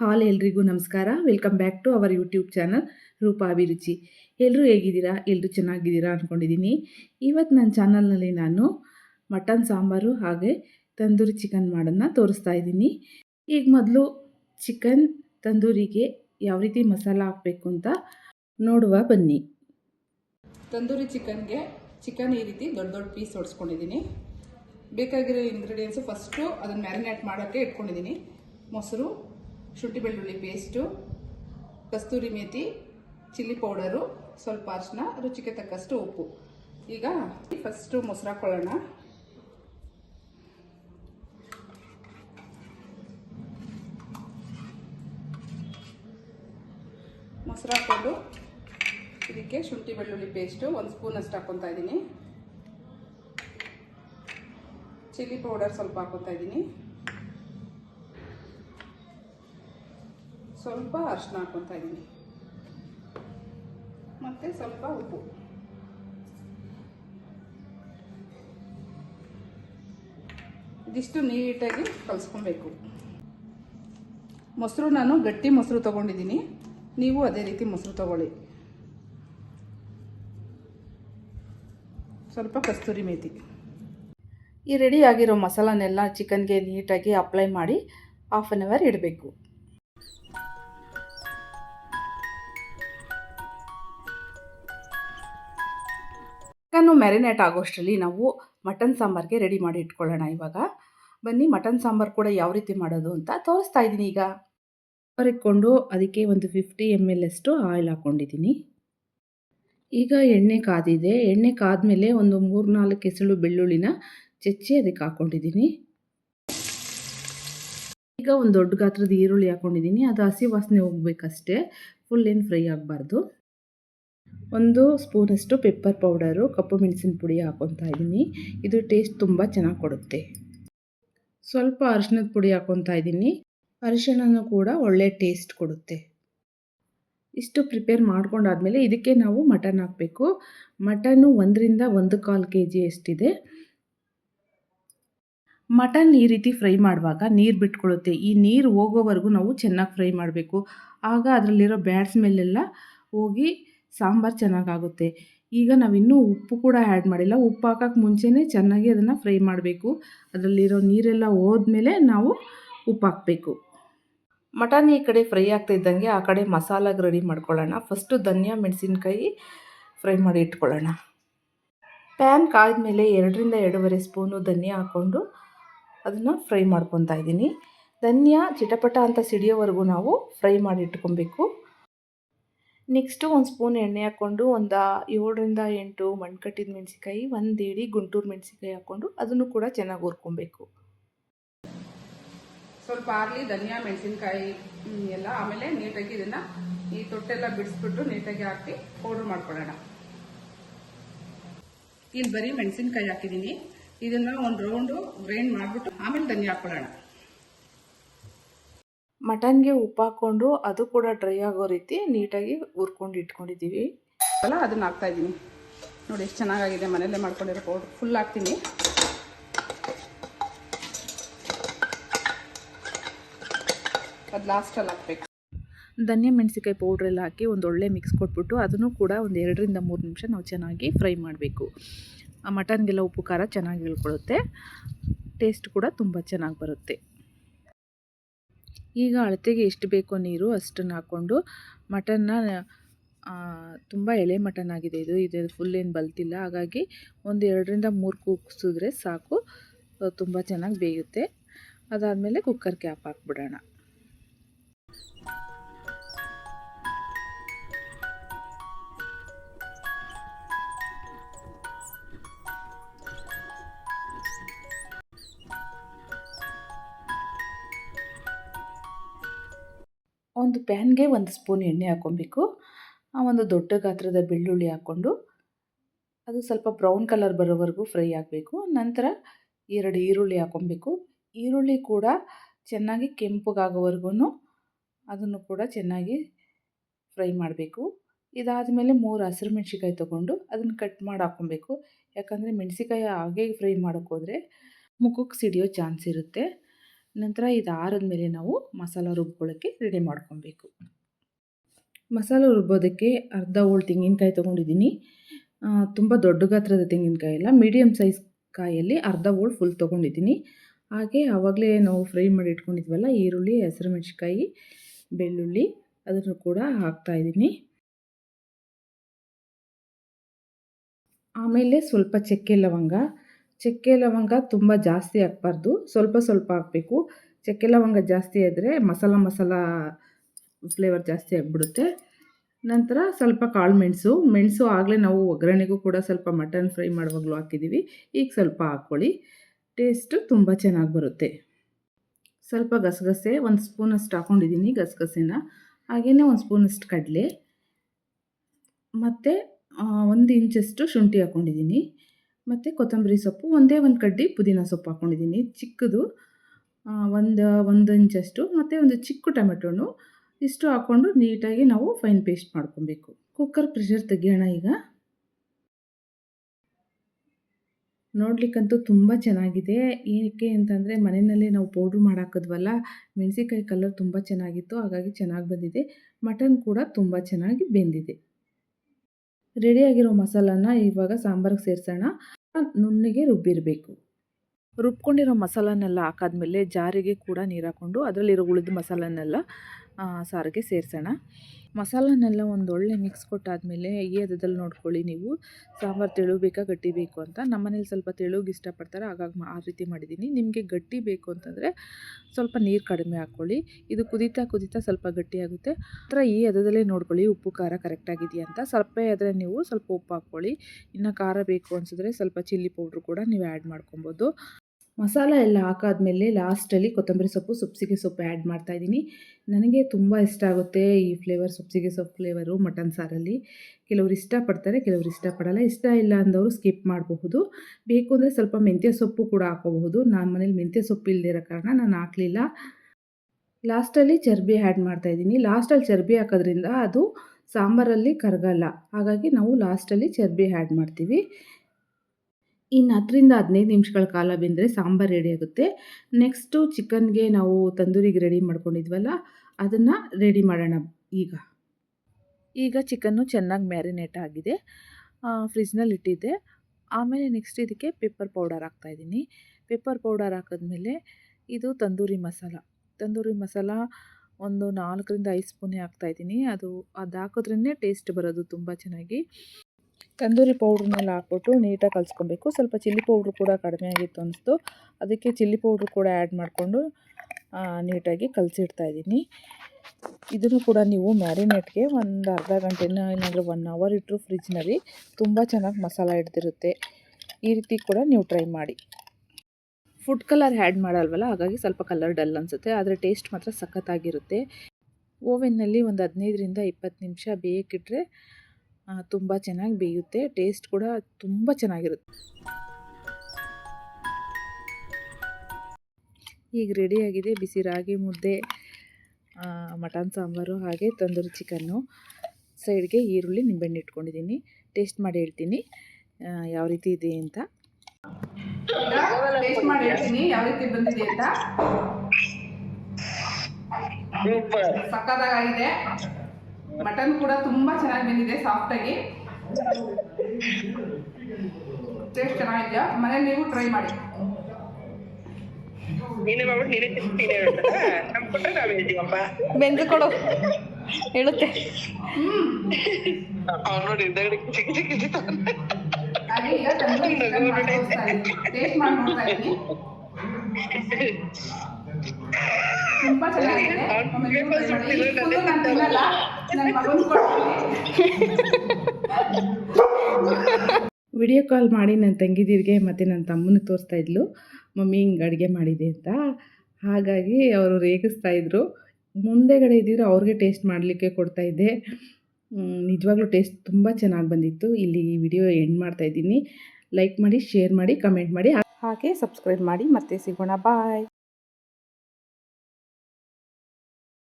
ಹಾಲ್ ಎಲ್ರಿಗೂ ನಮಸ್ಕಾರ. Welcome back to our YouTube channel Roopa Abhiruchi. ಎಲ್ಲರೂ ಹೇಗಿದ್ದೀರಾ? ಎಲ್ಲರೂ ಚೆನ್ನಾಗಿದ್ದೀರಾ ಅಂದ್ಕೊಂಡಿದ್ದೀನಿ ಇವತ್ತು ನನ್ನ ಚಾನಲ್ನಲ್ಲಿ ನಾನು ಮಟನ್ ಸಾಂಬಾರು ಹಾಗೆ ತಂದೂರಿ ಚಿಕನ್ ಮಾಡೋದನ್ನ ತೋರಿಸ್ತಾ ಇದ್ದೀನಿ. ಈಗ ಮೊದಲು ಚಿಕನ್ ತಂದೂರಿಗೆ ಯಾವ ರೀತಿ ಮಸಾಲ ಹಾಕಬೇಕು ಅಂತ ನೋಡುವ ಬನ್ನಿ. ತಂದೂರಿ ಚಿಕನ್ಗೆ ಚಿಕನ್ ಈ ರೀತಿ ದೊಡ್ಡ ದೊಡ್ಡ ಪೀಸ್ ಹೊಡ್ಸ್ಕೊಂಡಿದ್ದೀನಿ. ಬೇಕಾಗಿರೋ ಇಂಗ್ರೀಡಿಯೆಂಟ್ಸು ಫಸ್ಟು ಅದನ್ನು ಮ್ಯಾರಿನೇಟ್ ಮಾಡೋಕ್ಕೆ ಇಟ್ಕೊಂಡಿದ್ದೀನಿ. ಮೊಸರು ಶುಂಠಿ ಬೆಳ್ಳುಳ್ಳಿ ಪೇಸ್ಟು ಕಸ್ತೂರಿ ಮೇಥಿ ಚಿಲ್ಲಿ ಪೌಡರು ಸ್ವಲ್ಪ ಅರಿಶಿನ ರುಚಿಗೆ ತಕ್ಕಷ್ಟು ಉಪ್ಪು. ಈಗ ಫಸ್ಟು ಮೊಸರು ಹಾಕ್ಕೊಳ್ಳೋಣ ಮೊಸರು ಹಾಕ್ಕೊಂಡು ಇದಕ್ಕೆ ಶುಂಠಿ ಬೆಳ್ಳುಳ್ಳಿ ಪೇಸ್ಟು ಒಂದು ಸ್ಪೂನ್ ಅಷ್ಟು ಹಾಕ್ಕೊತಾ ಇದ್ದೀನಿ. ಚಿಲ್ಲಿ ಪೌಡರ್ ಸ್ವಲ್ಪ ಹಾಕ್ಕೊತಾ ಇದ್ದೀನಿ. ಸ್ವಲ್ಪ ಅರಿಶಿನ ಹಾಕ್ಕೊತಾ ಇದ್ದೀನಿ. ಮತ್ತು ಸ್ವಲ್ಪ ಉಪ್ಪು. ಇದಿಷ್ಟು ನೀಟಾಗಿ ಕಲಿಸ್ಕೊಬೇಕು. ಮೊಸರು ನಾನು ಗಟ್ಟಿ ಮೊಸರು ತಗೊಂಡಿದ್ದೀನಿ. ನೀವು ಅದೇ ರೀತಿ ಮೊಸರು ತಗೊಳ್ಳಿ. ಸ್ವಲ್ಪ ಕಸ್ತೂರಿ ಮೇಥಿ ಈ ರೆಡಿ ಆಗಿರೋ ಮಸಾಲನೆಲ್ಲ ಚಿಕನ್ಗೆ ನೀಟಾಗಿ ಅಪ್ಲೈ ಮಾಡಿ ಹಾಫ್ ಆನ್ ಅವರ್ ಇಡಬೇಕು. ಚಿಕನ್ನು ಮ್ಯಾರಿನೇಟ್ ಆಗೋಷ್ಟರಲ್ಲಿ ನಾವು ಮಟನ್ ಸಾಂಬಾರಿಗೆ ರೆಡಿ ಮಾಡಿ ಇಟ್ಕೊಳ್ಳೋಣ ಇವಾಗ. ಬನ್ನಿ, ಮಟನ್ ಸಾಂಬಾರು ಕೂಡ ಯಾವ ರೀತಿ ಮಾಡೋದು ಅಂತ ತೋರಿಸ್ತಾ ಇದ್ದೀನಿ ಈಗ. ಇಟ್ಕೊಂಡು ಅದಕ್ಕೆ ಒಂದು ಫಿಫ್ಟಿ ಎಂ ಎಲ್ ಅಷ್ಟು ಆಯಿಲ್ ಹಾಕ್ಕೊಂಡಿದ್ದೀನಿ. ಈಗ ಎಣ್ಣೆ ಕಾದಿದೆ. ಎಣ್ಣೆ ಕಾದ್ಮೇಲೆ ಒಂದು ಮೂರು ನಾಲ್ಕು ಎಸಳು ಬೆಳ್ಳುಳ್ಳಿನ ಚಚ್ಚಿ ಅದಕ್ಕೆ ಹಾಕ್ಕೊಂಡಿದ್ದೀನಿ. ಈಗ ಒಂದು ದೊಡ್ಡ ಗಾತ್ರದ ಈರುಳ್ಳಿ ಹಾಕ್ಕೊಂಡಿದ್ದೀನಿ. ಅದು ಹಸಿ ವಾಸನೆ ಹೋಗ್ಬೇಕಷ್ಟೇ. ಫುಲ್ ಏನು ಫ್ರೈ ಆಗಬಾರ್ದು. ಒಂದು ಸ್ಪೂನಷ್ಟು ಪೆಪ್ಪರ್ ಪೌಡರು, ಕಪ್ಪು ಮೆಣಸಿನ ಪುಡಿ ಹಾಕೊತಾ ಇದ್ದೀನಿ. ಇದು ಟೇಸ್ಟ್ ತುಂಬ ಚೆನ್ನಾಗಿ ಕೊಡುತ್ತೆ. ಸ್ವಲ್ಪ ಅರಿಶಿನದ ಪುಡಿ ಹಾಕೊತಾ ಇದ್ದೀನಿ. ಅರಿಶಿಣನೂ ಕೂಡ ಒಳ್ಳೆ ಟೇಸ್ಟ್ ಕೊಡುತ್ತೆ. ಇಷ್ಟು ಪ್ರಿಪೇರ್ ಮಾಡ್ಕೊಂಡಾದಮೇಲೆ ಇದಕ್ಕೆ ನಾವು ಮಟನ್ ಹಾಕಬೇಕು. ಮಟನ್ನು ಒಂದರಿಂದ ಒಂದು ಕಾಲು ಕೆ ಜಿ ಎಷ್ಟಿದೆ. ಮಟನ್ ಈ ರೀತಿ ಫ್ರೈ ಮಾಡುವಾಗ ನೀರು ಬಿಟ್ಕೊಳುತ್ತೆ. ಈ ನೀರು ಹೋಗೋವರೆಗೂ ನಾವು ಚೆನ್ನಾಗಿ ಫ್ರೈ ಮಾಡಬೇಕು. ಆಗ ಅದರಲ್ಲಿರೋ ಬ್ಯಾಡ್ ಸ್ಮೆಲ್ಲೆಲ್ಲ ಹೋಗಿ ಸಾಂಬಾರು ಚೆನ್ನಾಗಾಗುತ್ತೆ. ಈಗ ನಾವಿನ್ನೂ ಉಪ್ಪು ಕೂಡ ಆ್ಯಡ್ ಮಾಡಿಲ್ಲ. ಉಪ್ಪು ಹಾಕೋಕ್ಕೆ ಮುಂಚೆನೇ ಚೆನ್ನಾಗಿ ಅದನ್ನು ಫ್ರೈ ಮಾಡಬೇಕು. ಅದರಲ್ಲಿರೋ ನೀರೆಲ್ಲ ಹೋದ್ಮೇಲೆ ನಾವು ಉಪ್ಪು ಹಾಕಬೇಕು. ಮಟನ್ ಈ ಕಡೆ ಫ್ರೈ ಆಗ್ತಾ ಇದ್ದಂಗೆ ಆ ಕಡೆ ಮಸಾಲಾಗೆ ರೆಡಿ ಮಾಡ್ಕೊಳ್ಳೋಣ. ಫಸ್ಟು ಧನಿಯಾ ಮೆಣಸಿನ್ಕಾಯಿ ಫ್ರೈ ಮಾಡಿ ಇಟ್ಕೊಳ್ಳೋಣ. ಪ್ಯಾನ್ ಕಾದ್ಮೇಲೆ ಎರಡರಿಂದ ಎರಡೂವರೆ ಸ್ಪೂನು ಧನಿಯಾ ಹಾಕ್ಕೊಂಡು ಅದನ್ನು ಫ್ರೈ ಮಾಡ್ಕೊತಾ ಇದ್ದೀನಿ. ಧನಿಯಾ ಚಿಟಪಟ ಅಂತ ಸಿಡಿಯೋವರೆಗೂ ನಾವು ಫ್ರೈ ಮಾಡಿ ಇಟ್ಕೊಬೇಕು. ನೆಕ್ಸ್ಟು ಒಂದು ಸ್ಪೂನ್ ಎಣ್ಣೆ ಹಾಕ್ಕೊಂಡು ಒಂದು ಏಳರಿಂದ ಎಂಟು ಮಣ್ಕಟ್ಟಿದ ಮೆಣಸಿಕಾಯಿ ಒಂದು ಏಡಿ ಗುಂಟೂರು ಮೆಣಸಿಕಾಯಿ ಹಾಕ್ಕೊಂಡು ಅದನ್ನು ಕೂಡ ಚೆನ್ನಾಗಿ ಹುರ್ಕೊಬೇಕು. ಸ್ವಲ್ಪ ಆಗಲಿ, ಧನಿಯಾ, ಮೆಣಸಿನ್ಕಾಯಿ ಎಲ್ಲ ಆಮೇಲೆ ನೀಟಾಗಿ ಇದನ್ನು ಈ ತೊಟ್ಟೆಲ್ಲ ಬಿಡಿಸ್ಬಿಟ್ಟು ನೀಟಾಗಿ ಹಾಕಿ ಪೌಡ್ರ್ ಮಾಡ್ಕೊಳ್ಳೋಣ. ಇಲ್ಲಿ ಬರೀ ಮೆಣಸಿನ್ಕಾಯಿ ಹಾಕಿದ್ದೀನಿ. ಇದನ್ನ ಒಂದು ರೌಂಡು ಗ್ರೈಂಡ್ ಮಾಡಿಬಿಟ್ಟು ಆಮೇಲೆ ಧನಿಯಾ ಹಾಕೊಳ್ಳೋಣ ಮಟನ್ಗೆ ಉಪ್ಪು ಹಾಕ್ಕೊಂಡು ಅದು ಕೂಡ ಡ್ರೈ ಆಗೋ ರೀತಿ ನೀಟಾಗಿ ಹುರ್ಕೊಂಡು ಇಟ್ಕೊಂಡಿದ್ದೀವಿ. ಅಲ್ಲ ಅದನ್ನ ಹಾಕ್ತಾ ಇದ್ದೀನಿ. ನೋಡಿ ಎಷ್ಟು ಚೆನ್ನಾಗಾಗಿದೆ. ಮನೆಯಲ್ಲೇ ಮಾಡ್ಕೊಂಡಿರೋ ಪೌಡ್ರ್ ಫುಲ್ ಹಾಕ್ತೀನಿ. ಅದು ಲಾಸ್ಟಲ್ಲಿ ಹಾಕ್ಬೇಕು. ಧನಿಯಾ ಮೆಣಸಿಕಾಯಿ ಪೌಡ್ರೆಲ್ಲ ಹಾಕಿ ಒಂದು ಒಳ್ಳೆ ಮಿಕ್ಸ್ ಕೊಟ್ಬಿಟ್ಟು ಅದನ್ನು ಕೂಡ ಒಂದು ಎರಡರಿಂದ ಮೂರು ನಿಮಿಷ ನಾವು ಚೆನ್ನಾಗಿ ಫ್ರೈ ಮಾಡಬೇಕು. ಆ ಮಟನ್ಗೆಲ್ಲ ಉಪ್ಪು ಖಾರ ಚೆನ್ನಾಗಿ ಇಳ್ಕೊಳ್ಳುತ್ತೆ ಟೇಸ್ಟ್ ಕೂಡ ತುಂಬ ಚೆನ್ನಾಗಿ ಬರುತ್ತೆ. ಈಗ ಅಳತೆಗೆ ಎಷ್ಟು ಬೇಕೋ ನೀರು ಅಷ್ಟನ್ನು ಹಾಕ್ಕೊಂಡು ಮಟನ್ನ ತುಂಬ ಎಳೆ ಮಟನ್ ಆಗಿದೆ ಇದು. ಇದು ಫುಲ್ ಏನು ಬಲ್ತಿಲ್ಲ. ಹಾಗಾಗಿ ಒಂದು ಎರಡರಿಂದ ಮೂರು ಕೂಗಿಸಿದ್ರೆ ಸಾಕು. ತುಂಬ ಚೆನ್ನಾಗಿ ಬೇಯುತ್ತೆ. ಅದಾದಮೇಲೆ ಕುಕ್ಕರ್ ಕ್ಯಾಪ್ ಹಾಕ್ಬಿಡೋಣ. ಒಂದು ಪ್ಯಾನ್ಗೆ ಒಂದು ಸ್ಪೂನ್ ಎಣ್ಣೆ ಹಾಕ್ಕೊಬೇಕು. ಒಂದು ದೊಡ್ಡ ಗಾತ್ರದ ಬೆಳ್ಳುಳ್ಳಿ ಹಾಕ್ಕೊಂಡು ಅದು ಸ್ವಲ್ಪ ಬ್ರೌನ್ ಕಲರ್ ಬರೋವರೆಗೂ ಫ್ರೈ ಆಗಬೇಕು. ನಂತರ ಎರಡು ಈರುಳ್ಳಿ ಹಾಕ್ಕೊಬೇಕು. ಈರುಳ್ಳಿ ಕೂಡ ಚೆನ್ನಾಗಿ ಕೆಂಪಗಾಗೋವರೆಗೂ ಅದನ್ನು ಕೂಡ ಚೆನ್ನಾಗಿ ಫ್ರೈ ಮಾಡಬೇಕು. ಇದಾದ ಮೇಲೆ ಮೂರು ಹಸಿರು ಮೆಣಸಿಕಾಯಿ ತೊಗೊಂಡು ಅದನ್ನು ಕಟ್ ಮಾಡಿ ಹಾಕ್ಕೊಬೇಕು. ಯಾಕಂದರೆ ಮೆಣಸಿಕಾಯಿ ಹಾಗೆ ಫ್ರೈ ಮಾಡೋಕ್ಕೋದ್ರೆ ಮುಖಕ್ಕೆ ಸಿಡಿಯೋ ಚಾನ್ಸ್ ಇರುತ್ತೆ. ನಂತರ ಇದು ಆರದ ಮೇಲೆ ನಾವು ಮಸಾಲ ರುಬ್ಕೊಳ್ಳೋಕ್ಕೆ ರೆಡಿ ಮಾಡ್ಕೊಬೇಕು. ಮಸಾಲ ರುಬ್ಬೋದಕ್ಕೆ ಅರ್ಧ ಓಳು ತೆಂಗಿನಕಾಯಿ ತೊಗೊಂಡಿದ್ದೀನಿ. ತುಂಬ ದೊಡ್ಡ ಗಾತ್ರದ ತೆಂಗಿನಕಾಯಿ ಅಲ್ಲ ಮೀಡಿಯಮ್ ಸೈಜ್ ಕಾಯಲ್ಲಿ ಅರ್ಧ ಹೋಳು ಫುಲ್ ತೊಗೊಂಡಿದ್ದೀನಿ. ಹಾಗೆ ಆವಾಗಲೇ ನಾವು ಫ್ರೈ ಮಾಡಿ ಇಟ್ಕೊಂಡಿದ್ವಲ್ಲ, ಈರುಳ್ಳಿ, ಹೆಸರು ಮೆಣಸಿನ್ಕಾಯಿ, ಬೆಳ್ಳುಳ್ಳಿ ಅದನ್ನು ಕೂಡ ಹಾಕ್ತಾಯಿದ್ದೀನಿ ಆಮೇಲೆ ಸ್ವಲ್ಪ ಚಕ್ಕೆ ಲವಂಗ ಚಕ್ಕೆ ಲವಂಗ ತುಂಬ ಜಾಸ್ತಿ ಹಾಕ್ಬಾರ್ದು. ಸ್ವಲ್ಪ ಸ್ವಲ್ಪ ಹಾಕಬೇಕು. ಚಕ್ಕೆ ಲವಂಗ ಜಾಸ್ತಿ ಆದರೆ ಮಸಾಲ ಮಸಾಲ ಫ್ಲೇವರ್ ಜಾಸ್ತಿ ಆಗಿಬಿಡುತ್ತೆ. ನಂತರ ಸ್ವಲ್ಪ ಕಾಳು ಮೆಣಸು. ಮೆಣಸು ಆಗಲೇ ನಾವು ಒಗ್ಗರಣೆಗೂ ಕೂಡ ಸ್ವಲ್ಪ ಮಟನ್ ಫ್ರೈ ಮಾಡುವಾಗಲೂ ಹಾಕಿದ್ದೀವಿ ಈಗ ಸ್ವಲ್ಪ ಹಾಕ್ಕೊಳ್ಳಿ ಟೇಸ್ಟು ತುಂಬ ಚೆನ್ನಾಗಿ ಬರುತ್ತೆ. ಸ್ವಲ್ಪ ಗಸಗಸೆ, ಒಂದು ಸ್ಪೂನಷ್ಟು ಹಾಕ್ಕೊಂಡಿದ್ದೀನಿ ಗಸಗಸೆನ. ಹಾಗೆಯೇ ಒಂದು ಸ್ಪೂನಷ್ಟು ಕಡಲೆ. ಮತ್ತು ಒಂದು ಇಂಚಷ್ಟು ಶುಂಠಿ ಹಾಕ್ಕೊಂಡಿದ್ದೀನಿ ಮತ್ತು ಕೊತ್ತಂಬರಿ ಸೊಪ್ಪು. ಒಂದೇ ಒಂದು ಕಡ್ಡಿ ಪುದೀನ ಸೊಪ್ಪು ಹಾಕ್ಕೊಂಡಿದ್ದೀನಿ ಚಿಕ್ಕದು ಒಂದು ಒಂದು ಇಂಚಷ್ಟು ಮತ್ತು ಒಂದು ಚಿಕ್ಕ ಟೊಮೆಟೊನು ಇಷ್ಟು ಹಾಕ್ಕೊಂಡು ನೀಟಾಗಿ ನಾವು ಫೈನ್ ಪೇಸ್ಟ್ ಮಾಡ್ಕೊಬೇಕು. ಕುಕ್ಕರ್ ಪ್ರೆಷರ್ ತೆಗಿಯೋಣ ಈಗ. ನೋಡ್ಲಿಕ್ಕಂತೂ ತುಂಬ ಚೆನ್ನಾಗಿದೆ. ಏನಕ್ಕೆ ಅಂತಂದರೆ ಮನೆಯಲ್ಲಿ ನಾವು ಪೌಡ್ರ್ ಮಾಡಾಕಿದ್ವಲ್ಲ ಮೆಣಸಿಕಾಯಿ ಕಲರ್ ತುಂಬ ಚೆನ್ನಾಗಿತ್ತು, ಹಾಗಾಗಿ ಚೆನ್ನಾಗಿ ಬಂದಿದೆ. ಮಟನ್ ಕೂಡ ತುಂಬ ಚೆನ್ನಾಗಿ ಬೆಂದಿದೆ. ರೆಡಿಯಾಗಿರೋ ಮಸಾಲಾನ ಇವಾಗ ಸಾಂಬಾರಿಗೆ ಸೇರಿಸೋಣ. ನುಣ್ಣಗೆ ರುಬ್ಬಿರಬೇಕು. ರುಬ್ಕೊಂಡಿರೋ ಮಸಾಲನೆಲ್ಲ ಹಾಕಾದ್ಮೇಲೆ ಜಾರಿಗೆ ಕೂಡ ನೀರು ಹಾಕ್ಕೊಂಡು ಅದರಲ್ಲಿರೋ ಉಳಿದ ಮಸಾಲನೆಲ್ಲ ಸಾರಿಗೆ ಸೇರಿಸೋಣ. ಮಸಾಲನೆಲ್ಲ ಒಂದು ಒಳ್ಳೆ ಮಿಕ್ಸ್ ಕೊಟ್ಟಾದಮೇಲೆ ಈ ಅದದಲ್ಲಿ ನೋಡ್ಕೊಳ್ಳಿ ನೀವು. ಸಾಂಬಾರು ತೆಳು ಬೇಕಾ, ಗಟ್ಟಿ ಬೇಕು ಅಂತ. ನಮ್ಮ ಮನೇಲಿ ಸ್ವಲ್ಪ ತೆಳುಗೆ ಇಷ್ಟಪಡ್ತಾರೆ. ಹಾಗಾಗಿ ಆ ರೀತಿ ಮಾಡಿದ್ದೀನಿ. ನಿಮಗೆ ಗಟ್ಟಿ ಬೇಕು ಅಂತಂದರೆ ಸ್ವಲ್ಪ ನೀರು ಕಡಿಮೆ ಹಾಕ್ಕೊಳ್ಳಿ. ಇದು ಕುದೀತಾ ಕುದೀತಾ ಸ್ವಲ್ಪ ಗಟ್ಟಿಯಾಗುತ್ತೆ ಥರ ಈ ಹದದಲ್ಲೇ ನೋಡ್ಕೊಳ್ಳಿ ಉಪ್ಪು, ಖಾರ ಕರೆಕ್ಟಾಗಿದೆಯಾ ಅಂತ. ಸ್ವಲ್ಪ ಆದರೆ ನೀವು ಸ್ವಲ್ಪ ಉಪ್ಪು ಹಾಕ್ಕೊಳ್ಳಿ. ಇನ್ನು ಖಾರ ಬೇಕು ಅನಿಸಿದ್ರೆ ಸ್ವಲ್ಪ ಚಿಲ್ಲಿ ಪೌಡ್ರು ಕೂಡ ನೀವು ಆ್ಯಡ್ ಮಾಡ್ಕೊಬೋದು. ಮಸಾಲ ಎಲ್ಲ ಹಾಕಾದ್ಮೇಲೆ ಲಾಸ್ಟಲ್ಲಿ ಕೊತ್ತಂಬರಿ ಸೊಪ್ಪು, ಸೊಪ್ಸಿಗೆ ಸೊಪ್ಪು ಆ್ಯಡ್ ಮಾಡ್ತಾಯಿದ್ದೀನಿ ನನಗೆ ತುಂಬ ಇಷ್ಟ ಆಗುತ್ತೆ ಈ ಫ್ಲೇವರ್ ಸೊಪ್ಸಿಗೆ ಸೊಪ್ಪು ಫ್ಲೇವರು ಮಟನ್ ಸಾರಲ್ಲಿ. ಕೆಲವರು ಇಷ್ಟಪಡ್ತಾರೆ, ಕೆಲವರು ಇಷ್ಟಪಡಲ್ಲ. ಇಷ್ಟ ಇಲ್ಲ ಅಂದವರು ಸ್ಕಿಪ್ ಮಾಡಬಹುದು. ಬೇಕು ಅಂದರೆ ಸ್ವಲ್ಪ ಮೆಂತ್ಯ ಸೊಪ್ಪು ಕೂಡ ಹಾಕೋಬಹುದು. ನಾನು ಮನೇಲಿ ಮೆಂತ್ಯ ಸೊಪ್ಪು ಇಲ್ಲದಿರೋ ಕಾರಣ ನಾನು ಹಾಕಲಿಲ್ಲ. ಲಾಸ್ಟಲ್ಲಿ ಚರ್ಬಿ ಆ್ಯಡ್ ಮಾಡ್ತಾಯಿದ್ದೀನಿ ಲಾಸ್ಟಲ್ಲಿ ಚರ್ಬಿ ಹಾಕೋದ್ರಿಂದ ಅದು ಸಾಂಬಾರಲ್ಲಿ ಕರಗಲ್ಲ. ಹಾಗಾಗಿ ನಾವು ಲಾಸ್ಟಲ್ಲಿ ಚರ್ಬಿ ಆ್ಯಡ್ ಮಾಡ್ತೀವಿ. ಇನ್ನು ಹತ್ತರಿಂದ ಹದಿನೈದು ನಿಮಿಷಗಳ ಕಾಲ ಬೆಂದರೆ ಸಾಂಬಾರು ರೆಡಿ ಆಗುತ್ತೆ. ನೆಕ್ಸ್ಟು ಚಿಕನ್ಗೆ ನಾವು ತಂದೂರಿಗೆ ರೆಡಿ ಮಾಡ್ಕೊಂಡಿದ್ವಲ್ಲ, ಅದನ್ನು ರೆಡಿ ಮಾಡೋಣ ಈಗ. ಈಗ ಚಿಕನ್ನು ಚೆನ್ನಾಗಿ ಮ್ಯಾರಿನೇಟ್ ಆಗಿದೆ. ಫ್ರಿಜ್ನಲ್ಲಿ ಇಟ್ಟಿದ್ದೆ. ಆಮೇಲೆ ನೆಕ್ಸ್ಟ್ ಇದಕ್ಕೆ ಪೆಪ್ಪರ್ ಪೌಡರ್ ಹಾಕ್ತಾಯಿದ್ದೀನಿ ಪೆಪ್ಪರ್ ಪೌಡರ್ ಹಾಕಿದ್ಮೇಲೆ ಇದು ತಂದೂರಿ ಮಸಾಲ. ತಂದೂರಿ ಮಸಾಲ ಒಂದು ನಾಲ್ಕರಿಂದ ಐದು ಸ್ಪೂನೇ ಹಾಕ್ತಾಯಿದ್ದೀನಿ ಅದು ಅದು ಹಾಕಿದ್ರೇ ಟೇಸ್ಟ್ ಬರೋದು ತುಂಬ ಚೆನ್ನಾಗಿ. ತಂದೂರಿ ಪೌಡ್ರನ್ನೆಲ್ಲ ಹಾಕ್ಬಿಟ್ಟು ನೀಟಾಗಿ ಕಲಿಸ್ಕೊಬೇಕು. ಸ್ವಲ್ಪ ಚಿಲ್ಲಿ ಪೌಡ್ರ್ ಕೂಡ ಕಡಿಮೆ ಆಗಿತ್ತು ಅನಿಸ್ತು ಅದಕ್ಕೆ ಚಿಲ್ಲಿ ಪೌಡ್ರ್ ಕೂಡ ಆ್ಯಡ್ ಮಾಡಿಕೊಂಡು ನೀಟಾಗಿ ಕಲಸಿಡ್ತಾ ಇದ್ದೀನಿ. ಇದನ್ನು ಕೂಡ ನೀವು ಮ್ಯಾರಿನೇಟ್ಗೆ ಒಂದು ಅರ್ಧ ಗಂಟೆನ ಏನಾದರೂ ಒನ್ ಅವರ್ ಇಟ್ಟರು ಫ್ರಿಜ್ನಲ್ಲಿ ತುಂಬ ಚೆನ್ನಾಗಿ ಮಸಾಲ ಹಿಡ್ದಿರುತ್ತೆ. ಈ ರೀತಿ ಕೂಡ ನೀವು ಟ್ರೈ ಮಾಡಿ. ಫುಡ್ ಕಲರ್ ಆ್ಯಡ್ ಮಾಡಲ್ವಲ್ಲ, ಹಾಗಾಗಿ ಸ್ವಲ್ಪ ಕಲರ್ ಡಲ್ ಅನಿಸುತ್ತೆ. ಆದರೆ ಟೇಸ್ಟ್ ಮಾತ್ರ ಸಖತ್ತಾಗಿರುತ್ತೆ. ಓವೆನ್ನಲ್ಲಿ ಒಂದು ಹದಿನೈದರಿಂದ ಇಪ್ಪತ್ತು ನಿಮಿಷ ಬೇಯಕ್ಕಿಟ್ರೆ ತುಂಬ ಚೆನ್ನಾಗಿ ಬೇಯುತ್ತೆ. ಟೇಸ್ಟ್ ಕೂಡ ತುಂಬ ಚೆನ್ನಾಗಿರುತ್ತೆ. ಈಗ ರೆಡಿಯಾಗಿದೆ ಬಿಸಿ ರಾಗಿ ಮುದ್ದೆ ಮಟನ್ ಸಾಂಬಾರು ಹಾಗೆ ತಂದೂರಿ ಚಿಕನ್ನು. ಸೈಡ್ಗೆ ಈರುಳ್ಳಿ ನಿಂಬೆಹಣ್ಣು ಇಟ್ಕೊಂಡಿದ್ದೀನಿ. ಟೇಸ್ಟ್ ಮಾಡಿ ಹೇಳ್ತೀನಿ. ಯಾವ ರೀತಿ ಇದೆ ಅಂತ. ಟೇಸ್ಟ್ ಮಾಡಿ ಹೇಳ್ತೀನಿ. ಯಾವ ರೀತಿ ಬಂದಿದೆ ಅಂತ. ಸಕ್ಕತ್ತಾಗಿದೆ. ಮಟನ್ ಕೂಡ ತುಂಬಾ ಚೆನ್ನಾಗಿ ಬಂದಿದೆ ಸಾಫ್ಟ್ ಆಗಿ. ಟೇಸ್ಟ್ ಚೆನ್ನಾಗಿದೆಯಾ? ಮನೇಲಿ ನೀವು ಟ್ರೈ ಮಾಡಿ. ನೀನೇ ಮಾಡ್ಬಿಟ್ಟು ನೀನೇ ತಿಂತೀನಿ ನಾವ್ ಹೇಳ್ತೀವಪ್ಪ. ಬೆಂದು ಕೊಡು. ಹೇಳುತ್ತೆ. ಅವ್ರು ನೋಡಿ ಹಿಂದಗಡೆ ಚಿಕ್ಕ ಚಿಕ್ಕ ಟೇಸ್ಟ್ ಮಾಡಿ ನೋಡ್ತಾ ಇದ್ದೀನಿ. ತುಂಬಾ ಚೆನ್ನಾಗಿದೆ. ವಿಡಿಯೋ ಕಾಲ್ ಮಾಡಿ ನನ್ನ ತಂಗಿದಿರಿಗೆ ಮತ್ತು ನನ್ನ ತಮ್ಮನ ತೋರಿಸ್ತಾ ಇದ್ಲು. ಮಮ್ಮಿ, ಹಿಂಗೆ ಅಡುಗೆ ಮಾಡಿದೆ ಅಂತ. ಹಾಗಾಗಿ ಅವರು ರೇಗಿಸ್ತಾ ಇದ್ದರು ಮುಂದೆಗಡೆ ಇದ್ದಿದ್ರೆ ಅವ್ರಿಗೆ ಟೇಸ್ಟ್ ಮಾಡಲಿಕ್ಕೆ ಕೊಡ್ತಾಯಿದ್ದೆ ನಿಜವಾಗ್ಲೂ ಟೇಸ್ಟ್ ತುಂಬ ಚೆನ್ನಾಗಿ ಬಂದಿತ್ತು. ಇಲ್ಲಿ ವಿಡಿಯೋ ಎಂಡ್ ಮಾಡ್ತಾಯಿದ್ದೀನಿ ಲೈಕ್ ಮಾಡಿ ಶೇರ್ ಮಾಡಿ ಕಮೆಂಟ್ ಮಾಡಿ. ಹಾಗೆ ಸಬ್ಸ್ಕ್ರೈಬ್ ಮಾಡಿ. ಮತ್ತೆ ಸಿಗೋಣ. ಬಾಯ್